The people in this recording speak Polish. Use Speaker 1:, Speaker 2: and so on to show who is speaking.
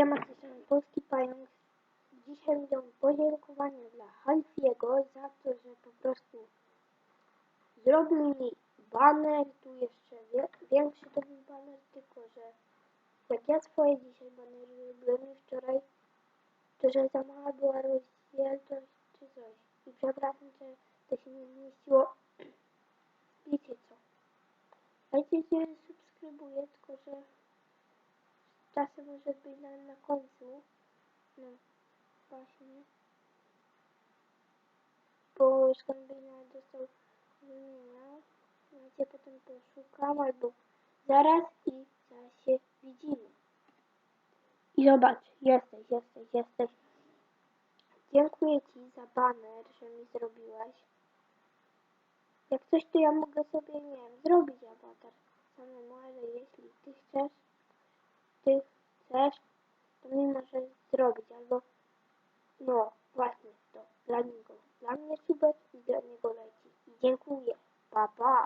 Speaker 1: To jest Polski Pająk. Dzisiaj będą podziękowania dla Halfiego za to, że po prostu zrobił mi baner. Tu jeszcze większy to był baner, tylko że jak ja swoje dzisiaj banery robiłem wczoraj, to że za mała była rozdzielczość czy coś. I przepraszam, że to się nie zmieściło. Wiecie co? Dajcie się subskrybuję, tylko że czasem może być na, na końcu. No, właśnie. Bo skądinąd dostał wymienia. Macie potem poszukam albo zaraz i zaraz się widzimy. I zobacz, jesteś, jesteś, jesteś. Dziękuję Ci za baner, że mi zrobiłeś. Jak coś, to ja mogę sobie, nie wiem, zrobić awatar samemu, ale jeśli Ty chcesz, Ty chcesz, to mi możesz zrobić, albo no, właśnie to, dla niego. Dla mnie super i dla niego leci. I dziękuję. Pa, pa.